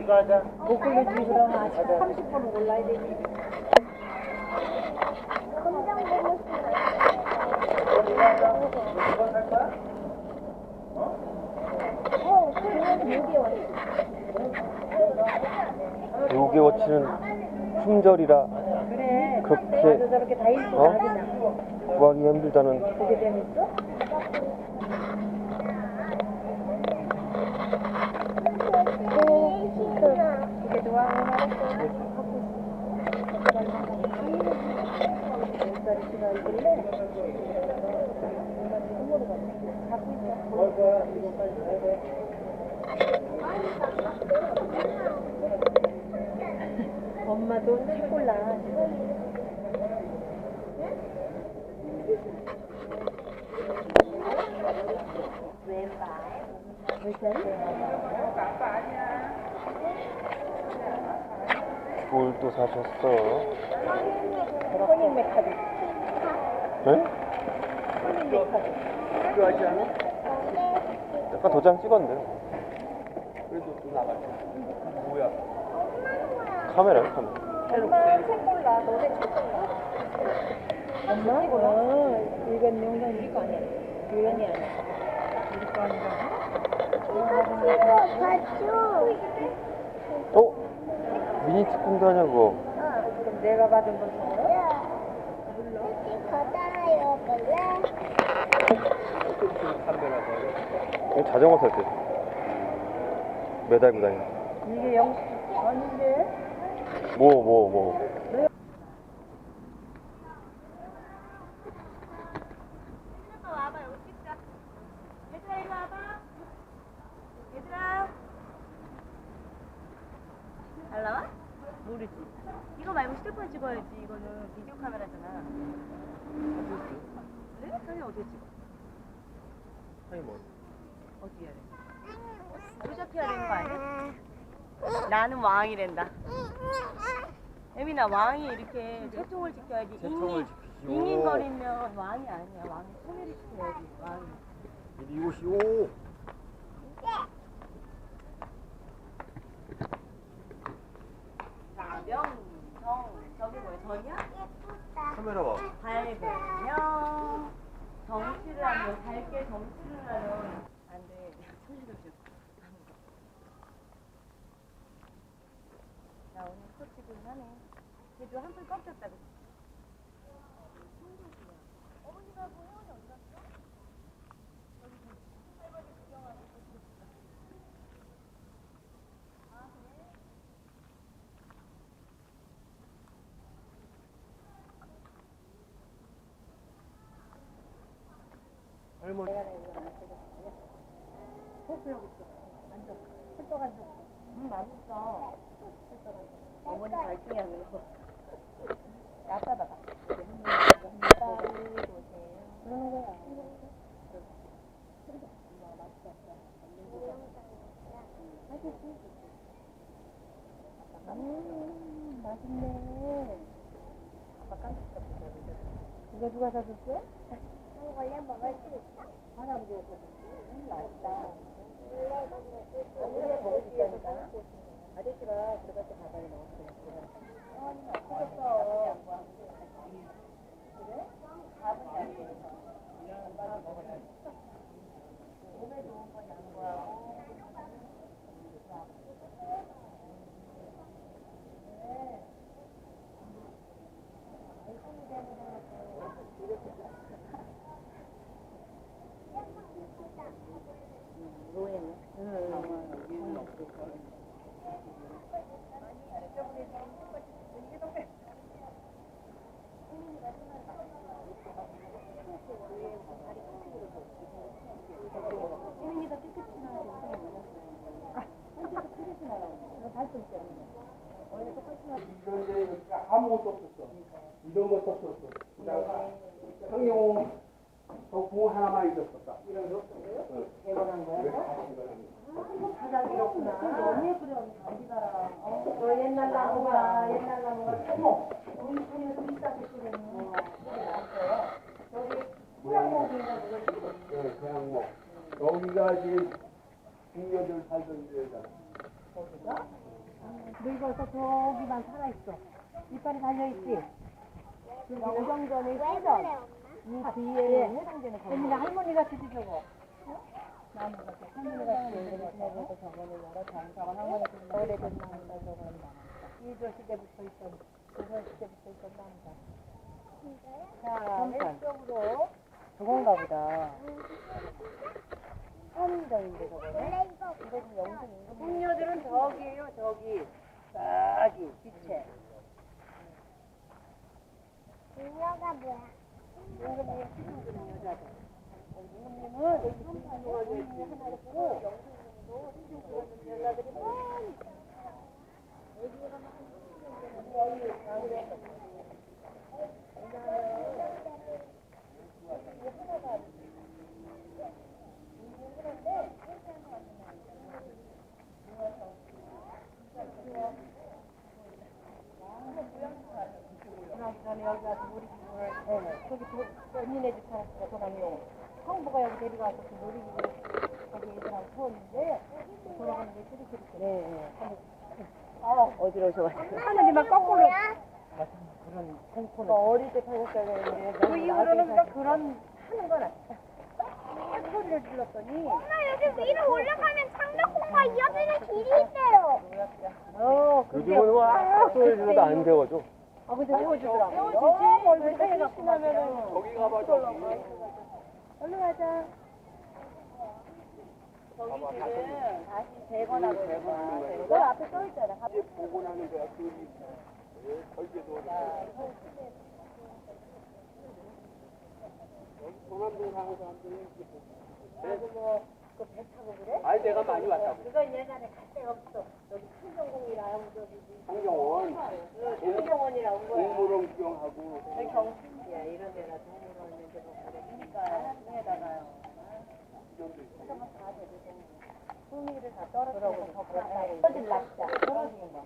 이거 하자. 못 골라주기 그러면 아직 30분은 골라야 되지. 이거 살 거야? 요게 워치는 품절이라 그래. 그렇게 저렇게 다 어? 구하기 힘들다는 그게 재밌어? 그게 좋아하는 몇 살이나 있길래? 엄마도 책 골라. 몇 살? 볼도 사셨어. 커닝 메카드. 메카드. 필요하지 않아? 아까 도장 찍었는데. 그래도 또 나가자. 뭐야? 카메라요, 카메라. 엄마 책 골라. 너네 책 골라. 엄마? 어, 이건 영상 우리 거 아니야. 유연이 아니야. 우리 거 아니야. 어? 미니 특공도 하냐고. 그럼 내가 받은 거 줘요? 담배라서. 이거 자전거 살 때. 매달고 다니는. 이게 영수 아닌데? 뭐, 뭐, 뭐. 와봐 여기 찍자 얘들아 이리 와봐 얘들아 잘 나와? 모르지 이거 말고 휴대폰 찍어야지 이거는 비디오 카메라잖아 그래? 사진 어디에 찍어? 아니 뭐. 어디에 해? 포잡혀야 되는 거 아니야? 나는 왕이란다 혜민아 왕이 이렇게 채통을 지켜야지 잉잉- 지키시오. 잉잉거리면 왕이 아니야 왕이 소리를 지켜야지 왕이 이리 오시오. 자, 명정 저기 뭐야 전이야? 카메라 봐. 밝으며 정치를 하면 밝게 정치를 하면 안돼 소리도 좀 나 오늘 스포츠군 하네 그래도 한풀 꺾였다 그치? 어머니가 뭐 혜원이 어디 갔어? 여기 좀 할머니 구경하고 있었어. 아 그래? 할머니. 응 맛있어 어머니 발등 에 하는 거 야따다다 따로 보세요 그러는 거야. 음, 맛있네. 아빠 깜짝 놀랐어. 이거 누가 사줬어? 할아버지가 사줬지. 음, 맛있다. 아버지가 먹어줬다니까. 아저씨가 들어갈 때 바닥에 넣었어요. 어머니 맛있었어. 그래? 밥은 양보해서. 엄마가 먹어야지. 몸에 좋은 건 양보하고. 이런데 아무것도 없었어. 이런 것도 없었어. 그냥 상용 저공 하나만 있었었다. 이런 거 없었어요? 응. 개발한 거야? 응. 너무 예쁘려, 자기가. 어, 너 옛날 나무가, 옛날 나무가. 어머! 우리 집에서 비싸게 쓰는 저기, 네, 그냥 뭐 여기가 지금 궁녀들 살던 데잖아. 늙어서 저기만 살아있어. 이빨이 달려있지? 영정전에 해전. 이 뒤에 해상전에 언니가 할머니 같이 저거. 나무 같이 할머니 같이 여기를 지내고 저거는 여러 장사원 할머니 같이 오래된 나무다 저거는 일조 시대부터 있던 조선 시대부터 있던 나무다. 자, 왼쪽으로 저건가 보다. 한정인데 저거는. 이거 이것은 영상 숙녀들은 저기에요 저기 저기 빛에 궁녀가 뭐야? 임금님 신분은 여자들 임금님은 신분으로 하나 있고 영수님도 신분으로 여자들이 많이 그다음에 여기 와서 놀이기구를 네, 저기 도, 언니네 집 살았으니까 도망요 형부가 여기 데려가서 그 놀이기구를 거기 애들하고 태웠는데 돌아가는 게 찌릿찌릿해 네, 네. 아, 어디로 오셔가지고. 하늘이 막 거꾸로. 그런 공포는 어릴 때 타셨어야 되는데 그 이후로는 그러니까 그런 하는 건 아니야. 딱 소리를 질렀더니 엄마 여기 위로 올라가면 창덕궁과 이어지는 길이 있대요. 어 근데 요즘은 와 소리 질러도 안 배워줘. 아 근데 세워주더라고 너무 얼굴이 새해갖고 나면은 거기 가봐 저기. 얼른 가자. 저기 지금 다시 재건하고 있는 거야. 너 앞에 써 있잖아. 이제 보고 나는 거야 그. 걸개도 여기 동암동 사는 사람들이 이렇게 보고. 그리고 뭐그배 타고 그래? 아니 내가 많이 왔다고. 그건 예전에 갈 데가 없어. 여기 저기 온 거야. 구경하고 경춘이야 이런 데가 동물원 있는 데가 그래. 그러니까 중에다가요. 다 떨어뜨려서. 떨어질. 떨어지는 거.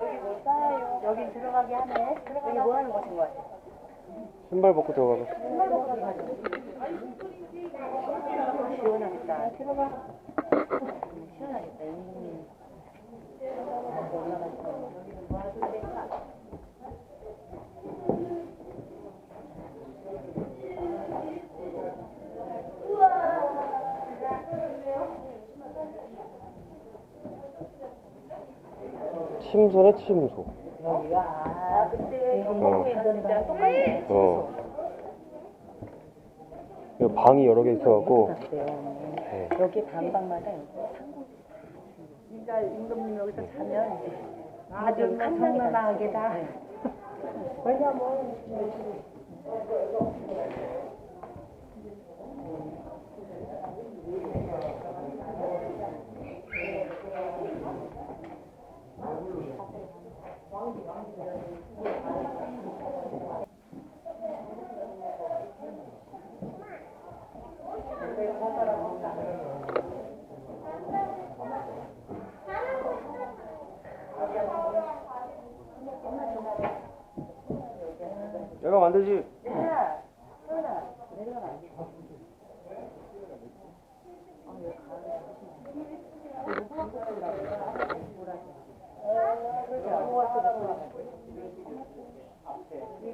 여기 뭘까요? 여기 들어가게 하네. 여기 뭐 하는 곳인 것 같아? 신발 벗고 들어가봐. 시원하겠다. 들어가. 음, 시원하겠다. 음. 올라가서 여기는 뭐 하던 데 침소네 침소. 여기가 아 그때 영국에 있던 데랑 똑같네. 어. 여기 방이 여러 개 있어갖고. 네. 여기 반방마다 상고. 그러니까 임금님 여기서 자면 아주 칸나나하게 다. 왜냐면 내가 만들지. 야, 소연아, 내려가 안 돼.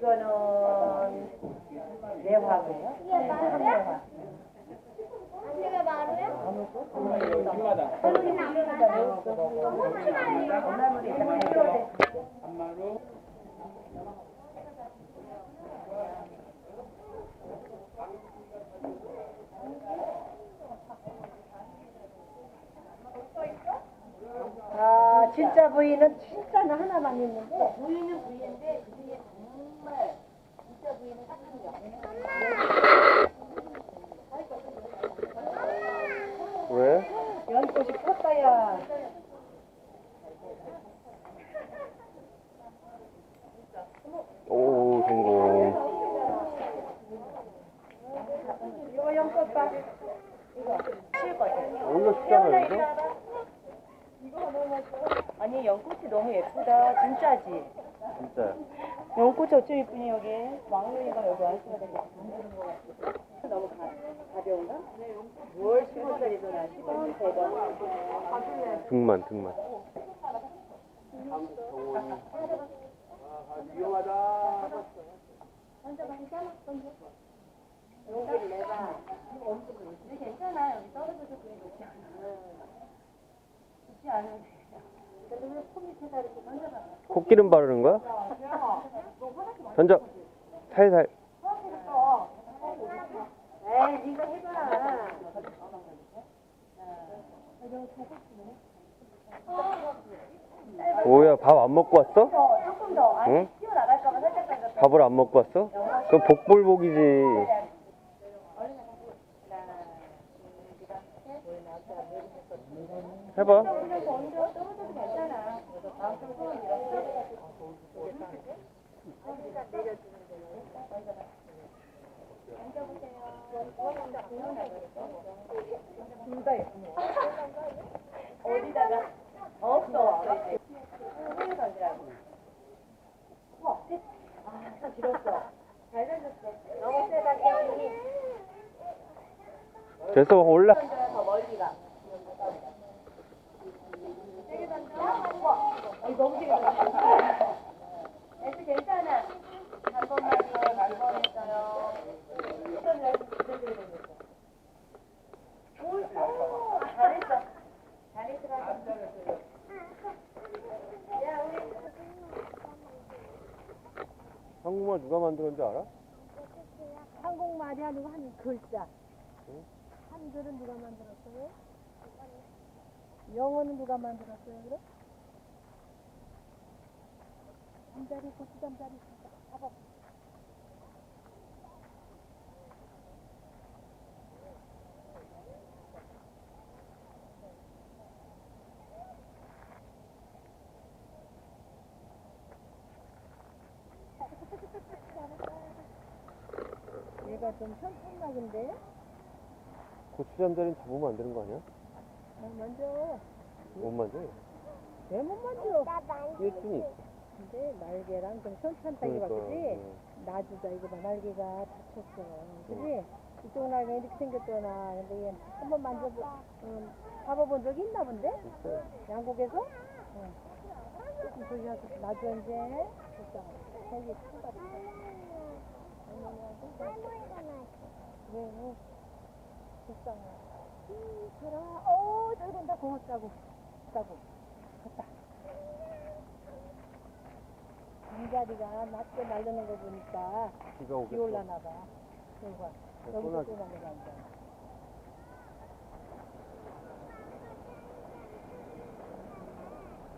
이거는 내화고요. 이게 마루야? 안내가 마루야? 여기는 안 마루? 엄마물이 있잖아요. 한마로 아, 진짜 부위는 진짜는 하나만 있는데 부위는 부위인데 왜? 연꽃이 폈다야. 오 성공. 이거 연꽃 봐. 이거 칠 거지. 오히려 쉽잖아 이거. 아니 연꽃이 너무 예쁘다. 진짜지. 진짜. 요거 저쪽일 뿐이 여기 왕눈이가 여기 와있어야 되겠다. 너무 가, 가벼운가? 뭘 10원짜리더라. 10원, 100원. 등만, 등만. 아, 위험하다. 먼저 많이 짜놨던데. 여기 내가 엄청 괜찮아. 여기 떨어져서 그게 좋지 않아. 좋지 않은데. 코기름 바르는 거야? 던져. 살살. 에이, 네가 해봐. 뭐야 밥 안 먹고 왔어? 응? 밥을 안 먹고 왔어? 그 복불복이지. 해봐. 됐어 올라. 던져야 더 멀리 가. 세게 던져. 우와. 어, 너무 던졌어. 애들 괜찮아. 한 번만요. 한 번했어요. 이건 왜 이렇게 세게 던졌어? 오, 오, 잘했어. 잘했어. 야, 우리 한국말 누가 만들었는지 알아? 한국말이 아니고 한 글자. 한글은 누가 만들었어요? 영어는 누가 만들었어요, 그럼? 잠자리, 고추 잠자리. 잡아. 얘가 좀 천천락인데? 고추잠자리는 잡으면 안 되는 거 아니야? 아, 만져. 못 만져. 왜못 만져? 일순이 있어. 근데 날개랑 좀 천천하게 그러니까. 바꾸지? 응. 놔주자 이거 봐 날개가 다쳤어 그지? 이쪽 날개 이렇게 생겼잖아 근데 얘 한번 만져보 음, 잡아본 적이 있나 본데? 있어요. 양국에서? 응. 조금 가서 놔줘 이제 됐어 저기 큰거 왜? 왜? 됐어 음, 그래 어 저기 된다 고맙다고 됐다고 됐다 잠자리가 낮게 날르는 거 보니까 비가 비 오겠어. 올라나 봐. 여기 봐. 여기서 쏘나기. 또 날려가 앉아.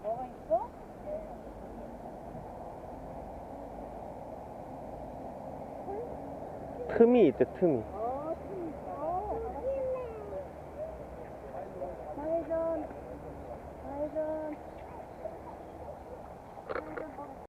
뭐가 있어? 틈이 있대 틈이.